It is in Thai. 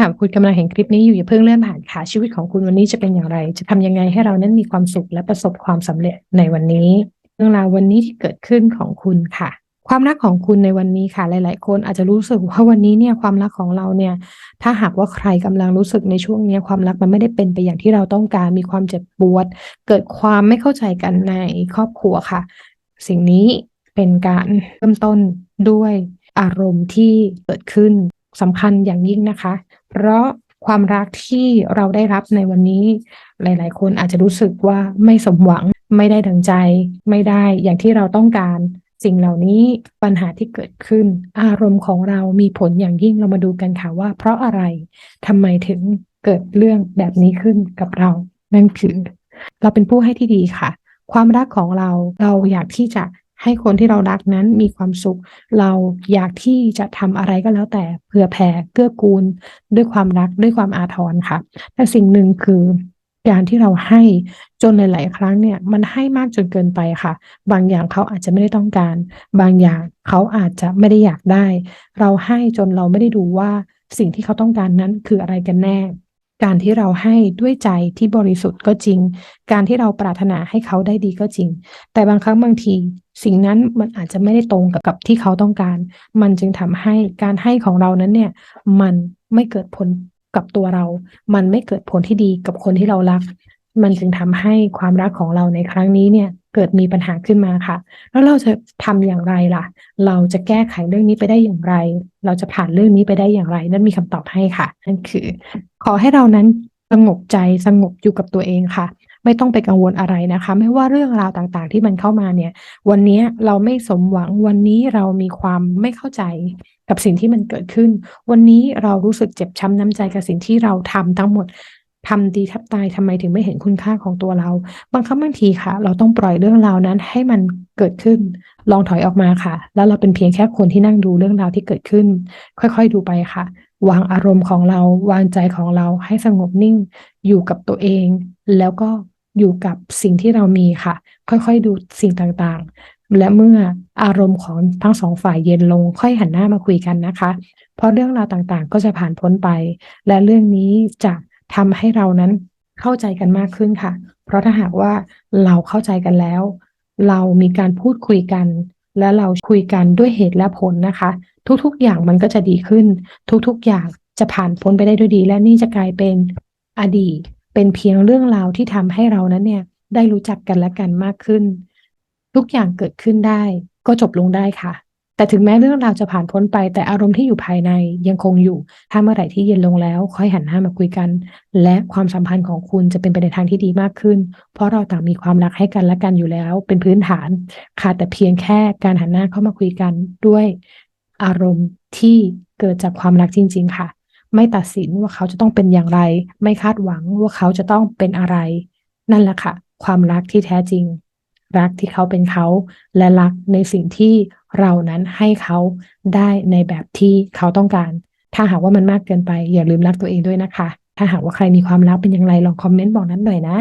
หากคุณกำลังเห็นคลิปนี้อยู่อย่าเพิ่งเลื่อนผ่านค่ะชีวิตของคุณวันนี้จะเป็นอย่างไร จะทำยังไงให้เรานั้นมีความสุขและประสบความสำเร็จในวันนี้เรื่องราววันนี้ที่เกิดขึ้นของคุณค่ะ ความรักของคุณในวันนี้ค่ะ หลาย ๆ คนอาจจะรู้สึกว่าวันนี้เนี่ยความรักของเราเนี่ย ถ้าหากว่าใครกำลังรู้สึกในช่วงนี้ความรักมันไม่ได้เป็นไปอย่างที่เราต้องการมีความเจ็บปวด เกิดความไม่เข้าใจกันในครอบครัวค่ะ สิ่งนี้เป็นการเริ่มต้นด้วยอารมณ์ที่เกิดขึ้นสำคัญอย่างยิ่งนะคะ เพราะความรักที่เราได้รับในวันนี้ หลาย ๆ คนอาจจะรู้สึกว่าไม่สมหวังไม่ได้ดังใจ ไม่ได้อย่างที่เราต้องการ สิ่งเหล่านี้ปัญหาที่เกิดขึ้น อารมณ์ของเรามีผลอย่างยิ่งเรามาดูกันค่ะว่า เพราะอะไรทำไมถึงเกิดเรื่องแบบนี้ขึ้นกับเรา นั่นคือ เราเป็นผู้ให้ที่ดีค่ะ ความรักของเราเราอยากที่จะ ให้คนที่เรารักนั้นมีความสุข เราอยากที่จะทำอะไรก็แล้วแต่เผื่อแผ่เกื้อกูล ด้วยความรักด้วยความอาทรค่ะ แต่สิ่งหนึ่งคือการที่เราให้จนหลาย ๆ ครั้งเนี่ยมันให้มากจนเกินไปค่ะ บางอย่างเขาอาจจะไม่ได้ต้องการ บางอย่างเขาอาจจะไม่ได้อยากได้ เราให้จนเราไม่ได้ดูว่าสิ่งที่เขาต้องการนั้นคืออะไรกันแน่ การที่เราให้ด้วยใจที่บริสุทธิ์ก็จริง การที่เราปรารถนาให้เขาได้ดีก็จริง แต่บางครั้งบางที สิ่งนั้นมันอาจจะไม่ได้ตรงกับกับที่เขาต้องการ มันจึงทำให้การให้ของเรานั้นเนี่ย มันไม่เกิดผลกับตัวเรา มันไม่เกิดผลที่ดีกับคนที่เรารัก มันจึงทำให้ความรักของเราในครั้งนี้เนี่ย เกิดมีปัญหาขึ้นมาค่ะ แล้วเราจะทำอย่างไรล่ะ เราจะแก้ไขเรื่องนี้ไปได้อย่างไร เราจะผ่านเรื่องนี้ไปได้อย่างไร นั่นมีคำตอบให้ค่ะ นั่นคือ ขอให้เรานั้นสงบใจสงบอยู่กับตัวเองค่ะ ไม่ต้องไปกังวลอะไรนะคะ ไม่ว่าเรื่องราวต่างๆ ที่มันเข้ามาเนี่ย วันนี้เราไม่สมหวังวันนี้เรามีความไม่เข้าใจกับสิ่งที่มันเกิดขึ้น วันนี้เรารู้สึกเจ็บช้ำน้ำใจกับสิ่งที่เราทำทั้งหมด ทำดีแทบตายทำไมถึงไม่เห็นคุณค่าของตัวเรา บางครั้งบางทีค่ะ เราต้องปล่อยเรื่องราวนั้นให้มันเกิดขึ้น ลองถอยออกมาค่ะ แล้วเราเป็นเพียงแค่คนที่นั่งดูเรื่องราวที่เกิดขึ้น ค่อยๆดูไปค่ะ วางอารมณ์ของเรา วางใจของเราให้สงบนิ่ง อยู่กับตัวเอง แล้วก็อยู่กับสิ่งที่เรามีค่ะ ค่อยๆดูสิ่งต่างๆ และเมื่ออารมณ์ของทั้งสองฝ่ายเย็นลง ค่อยหันหน้ามาคุยกันนะคะ เพราะเรื่องราวต่างๆ ก็จะผ่านพ้นไป และเรื่องนี้จะ ทำให้เรานั้นเข้าใจกันมากขึ้นค่ะ เพราะถ้าหากว่าเราเข้าใจกันแล้ว เรามีการพูดคุยกัน และเราคุยกันด้วยเหตุและผลนะคะ ทุกๆ อย่างมันก็จะดีขึ้น ทุกๆ อย่างจะผ่านพ้นไปได้ด้วยดี และนี่จะกลายเป็นอดีต เป็นเพียงเรื่องราวที่ทำให้เรานั้นเนี่ยได้รู้จักกันและกันมากขึ้น ทุกอย่างเกิดขึ้นได้ ก็จบลงได้ค่ะ แต่ถึงแม้เรื่องราวจะผ่านพ้นไป แต่อารมณ์ที่อยู่ภายในยังคงอยู่ ถ้าเมื่อไหร่ที่เย็นลงแล้ว ค่อยหันหน้ามาคุยกัน และความสัมพันธ์ของคุณจะเป็นไปในทางที่ดีมากขึ้น เพราะเราต่างมีความรักให้กันและกันอยู่แล้ว เป็นพื้นฐานค่ะแต่เพียงแค่การหันหน้าเข้ามาคุยกันด้วยอารมณ์ที่เกิดจากความรักจริง ๆ ค่ะ ไม่ตัดสินว่าเขาจะต้องเป็นอย่างไร ไม่คาดหวังว่าเขาจะต้องเป็นอะไร นั่นแหละค่ะ ความรักที่แท้จริง รักที่เขาเป็นเขา และรักในสิ่งที่ เรานั้นให้เขาได้ในแบบที่เขาต้องการ ถ้าหากว่ามันมากเกินไปอย่าลืมรักตัวเองด้วยนะคะ ถ้าหากว่าใครมีความรักเป็นอย่างไรลองคอมเมนต์บอกนั้นหน่อยนะ